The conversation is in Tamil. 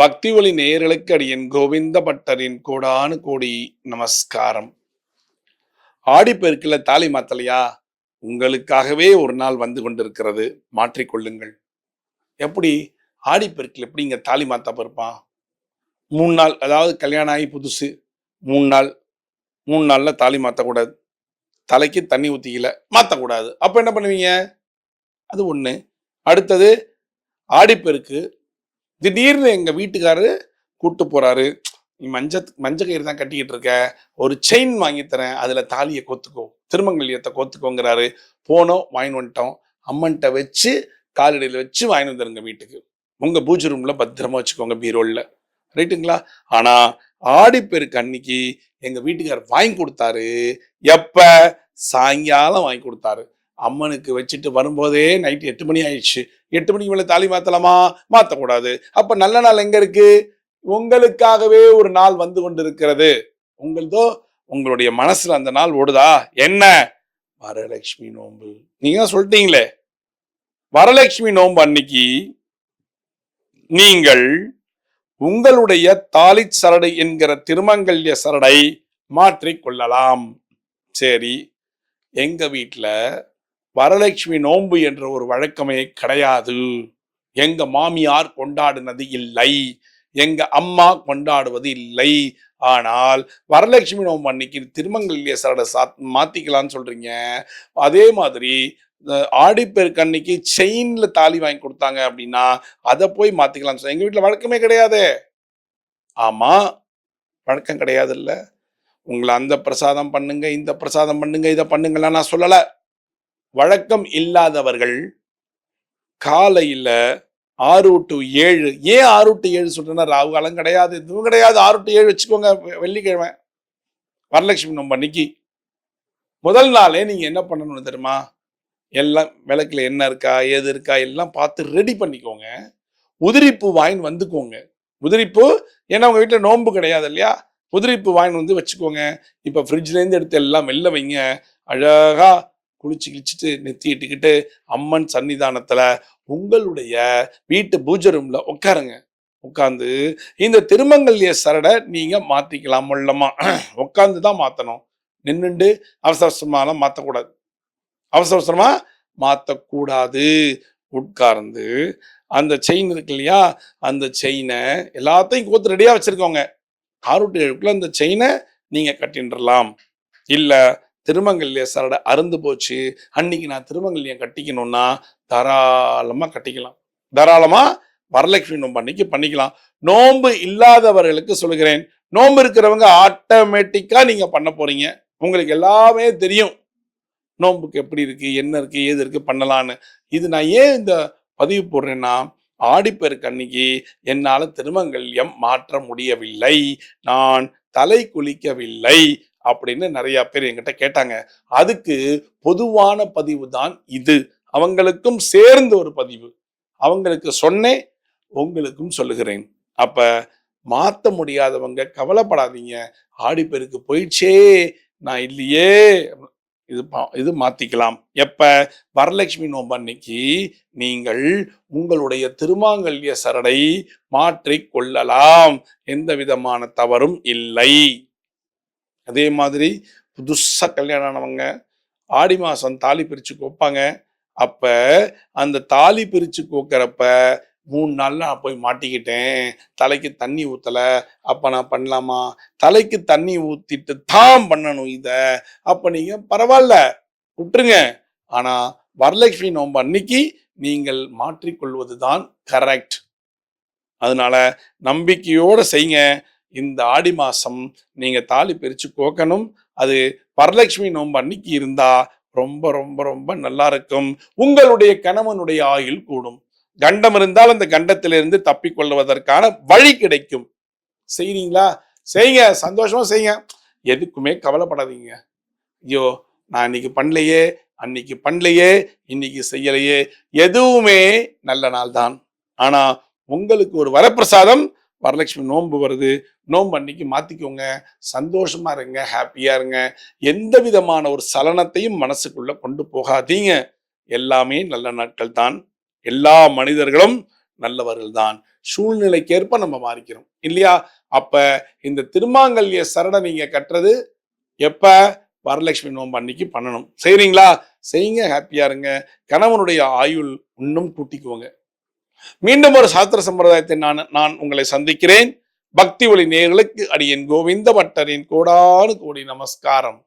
பக்தி ஒளி நேயர்களுக்கு அடியன் கோவிந்த பட்டரின் கோடானு கோடி நமஸ்காரம். ஆடிப்பெருக்கில் தாலி மாத்தலையா? உங்களுக்காகவே ஒரு நாள் வந்து கொண்டிருக்கிறது. மாற்றிக்கொள்ளுங்கள் எப்படி? ஆடிப்பெருக்கில் எப்படி இங்கே தாலி மாத்தா இருப்பான் மூணு நாள் அதாவது கல்யாணம் ஆகி புதுசு. மூணு நாள் மூணு நாளில் தாலி மாற்றக்கூடாது தலைக்கு தண்ணி ஊற்றிக்கல மாற்றக்கூடாது அப்போ என்ன பண்ணுவீங்க? அது ஒன்று அடுத்தது ஆடிப்பெருக்கு திடீர்னு எங்க வீட்டுக்காரரு கூப்பிட்டு போறாரு. நீ மஞ்ச மஞ்ச கயிறு தான் கட்டிக்கிட்டு இருக்க. ஒரு செயின் வாங்கி தரேன். அதுல தாலியை கோத்துக்கோ. திருமங்கல்யத்தை கோத்துக்கோங்கிறாரு. போனோம் வாங்கி வந்துட்டோம். அம்மன்கிட்ட வச்சு காலடியில் வச்சு வாங்கி வந்துருங்க வீட்டுக்கு. உங்க பூஜை ரூம்ல பத்திரமா வச்சுக்கோங்க பீரோல்ல. ரைட்டுங்களா? ஆனா ஆடிப்பெருக்கு அன்னைக்கு எங்க வீட்டுக்கார் வாங்கி கொடுத்தாரு. எப்ப? சாயங்காலம் வாங்கி கொடுத்தாரு. அம்மனுக்கு வச்சுட்டு வரும்போதே நைட் எட்டு மணி ஆயிடுச்சு. எட்டு மணிக்கு மேலே தாலி மாற்றலாமா மாற்றக்கூடாது அப்போ நல்ல நாள் எங்கே இருக்குது உங்களுக்காகவே ஒரு நாள் வந்து கொண்டிருக்கிறது. உங்களதோ உங்களுடைய மனசில் அந்த நாள் ஓடுதா? என்ன? வரலட்சுமி நோன்பு. நீங்க தான் சொல்லிட்டீங்களே. வரலட்சுமி நோன்பு அன்னைக்கு நீங்கள் உங்களுடைய தாலி சரடை என்கிற திருமங்கல்ய சரடை மாற்றிக்கொள்ளலாம் சரி. எங்க வீட்டில் வரலட்சுமி நோன்பு என்ற ஒரு வழக்கமே கிடையாது. எங்க மாமியார் கொண்டாடினது இல்லை. எங்க அம்மா கொண்டாடுவது இல்லை. ஆனால் வரலட்சுமி நோம்பு அன்னைக்கு திருமங்கல்ய சரடை சாத் மாத்திக்கலாம்னு சொல்றீங்க. அதே மாதிரி ஆடிப்பெருக்கு அன்னைக்கு செயின்ல தாலி வாங்கி கொடுத்தாங்க அப்படின்னா அதை போய் மாத்திக்கலாம்னு சொல்லி எங்க வீட்டில் வழக்கமே கிடையாது. ஆமா வழக்கம் கிடையாது இல்லை உங்களை அந்த பிரசாதம் பண்ணுங்க இந்த பிரசாதம் பண்ணுங்க இதை பண்ணுங்கலாம் நான் சொல்லலை. வழக்கம் இல்லாதவர்கள் காலையில் ஆறு டு ஏழு. ஏன் ஆறு டு ஏழு சொல்றேன்னா ராகு காலம் கிடையாது இதுவும் கிடையாது. ஆறு டு ஏழு வச்சுக்கோங்க வெள்ளிக்கிழமை. வரலட்சுமி நம்ம அன்னைக்கு. முதல் நாளே நீங்கள் என்ன பண்ணணும்னு தெரியுமா? எல்லாம் விளக்கில் என்ன இருக்கா ஏது இருக்கா எல்லாம் பார்த்து ரெடி பண்ணிக்கோங்க. உதிரிப்பு வாயின் வந்துக்கோங்க. உதிரிப்பு ஏன்னா உங்கள் வீட்டில் நோன்பு கிடையாது இல்லையா? உதிரிப்பு வாங்கின்னு வந்து வச்சுக்கோங்க. இப்போ ஃப்ரிட்ஜ்லேருந்து எடுத்து எல்லாம் வெளில வைங்க. அழகாக குளிச்சு கிழிச்சிட்டு நெத்தி அம்மன் சன்னிதானத்துல உங்களுடைய வீட்டு பூஜை ரூம்ல உட்காருங்க. உட்காந்து இந்த திருமங்கல்ய சரடை நீங்க மாத்திக்கலாம் முள்ளமா உட்காந்து தான் மாத்தணும். நின்றுண்டு அவசர அவசரமாலாம் மாத்தக்கூடாது. அவசர அவசரமா மாத்தக்கூடாது. உட்கார்ந்து அந்த செயின் இருக்கு இல்லையா? அந்த செயினை எல்லாத்தையும் கோத்து ரெடியா வச்சிருக்கோங்க ஆறு டு அந்த செயினை நீங்க கட்டின்றலாம். இல்லை திருமங்கல்ய சரடை அருந்து போச்சு. அன்னைக்கு நான் திருமங்கல்யம் கட்டிக்கணும்னா தாராளமாக கட்டிக்கலாம். தாராளமாக வரலட்சுமி நோம்பு அன்னைக்கு பண்ணிக்கலாம். நோன்பு இல்லாதவர்களுக்கு சொல்லுகிறேன் நோன்பு இருக்கிறவங்க ஆட்டோமேட்டிக்காக நீங்கள் பண்ண போகிறீங்க உங்களுக்கு எல்லாமே தெரியும். நோன்புக்கு எப்படி இருக்குது என்ன இருக்குது ஏது இருக்குது பண்ணலான்னு. இது நான் ஏன் இந்த பதிவு போடுறேன்னா ஆடிப்பெருக்கு அன்னைக்கு என்னால் திருமங்கல்யம் மாற்ற முடியவில்லை. நான் தலை குளிக்கவில்லை. அப்படின்னு நிறைய பேர் என்கிட்ட கேட்டாங்க. அதுக்கு பொதுவான பதிவு தான் இது. அவங்களுக்கும் சேர்ந்த ஒரு பதிவு. அவங்களுக்கு சொன்னேன் உங்களுக்கும் சொல்லுகிறேன். அப்ப மாத்த முடியாதவங்க கவலைப்படாதீங்க. ஆடிப்பெருக்கு போயிடுச்சே நான் இல்லையே. இது பா- இது மாத்திக்கலாம். எப்ப? வரலட்சுமி நோன்பு அன்னைக்கு நீங்கள் உங்களுடைய திருமாங்கல்ய சரடை மாற்றிக் கொள்ளலாம். எந்த விதமான தவறும் இல்லை. அதே மாதிரி புதுசாக கல்யாணம் ஆனவங்க ஆடி மாதம் தாலி பிரித்து கோப்பாங்க. அப்போ அந்த தாலி பிரித்து கோக்கிறப்ப மூணு நாளில் நான் போய் மாட்டிக்கிட்டேன். தலைக்கு தண்ணி ஊற்றலை அப்போ நான் பண்ணலாமா? தலைக்கு தண்ணி ஊற்றிட்டு தான் பண்ணணும் இதை. அப்போ நீங்கள் பரவாயில்ல விட்டுருங்க. ஆனால் வரலட்சுமி நோம்பு அன்னைக்கு நீங்கள் மாற்றிக்கொள்வதுதான் கரெக்ட் அதனால நம்பிக்கையோடு செய்யுங்க இந்த ஆடி மாசம் நீங்கள் தாலி பிரித்து கோக்கணும். அது வரலட்சுமி நோன்பு அன்னைக்கு இருந்தா ரொம்ப ரொம்ப ரொம்ப நல்லா இருக்கும். உங்களுடைய கணவனுடைய ஆயுள் கூடும். கண்டம் இருந்தால் அந்த கண்டத்திலிருந்து தப்பிக்கொள்வதற்கான வழி கிடைக்கும். செய்றீங்களா? செய்யுங்க சந்தோஷமா செய்யுங்க எதுக்குமே கவலைப்படாதீங்க. ஐயோ நான் இன்னைக்கு பண்ணலையே அன்னைக்கு பண்ணலையே இன்னைக்கு செய்யலையே. எதுவுமே நல்ல நாள் தான் ஆனா உங்களுக்கு ஒரு வரப்பிரசாதம் வரலட்சுமி நோன்பு வருது. நோன்பு அன்னைக்கு மாற்றிக்கோங்க சந்தோஷமாக இருங்க. ஹாப்பியாக இருங்க. எந்த விதமான ஒரு சலனத்தையும் மனசுக்குள்ளே கொண்டு போகாதீங்க. எல்லாமே நல்ல நாட்கள் தான். எல்லா மனிதர்களும் நல்லவர்கள் தான். சூழ்நிலைக்கேற்ப நம்ம மாறிக்கிறோம். இல்லையா? அப்போ இந்த திருமாங்கல்ய சரணை நீங்கள் கட்டுறது எப்போ? வரலட்சுமி நோன்பு அன்னைக்கு பண்ணணும். செய்கிறீங்களா செய்யுங்க. ஹாப்பியாக இருங்க. கணவனுடைய ஆயுள் இன்னும் கூட்டிக்குவோங்க மீண்டும் ஒரு சாஸ்திர சம்பிரதாயத்தை நான் நான் உங்களை சந்திக்கிறேன். பக்தி ஒளி நேர்களுக்கு அடியின் கோவிந்த பட்டரின் கோடானு கோடி நமஸ்காரம்.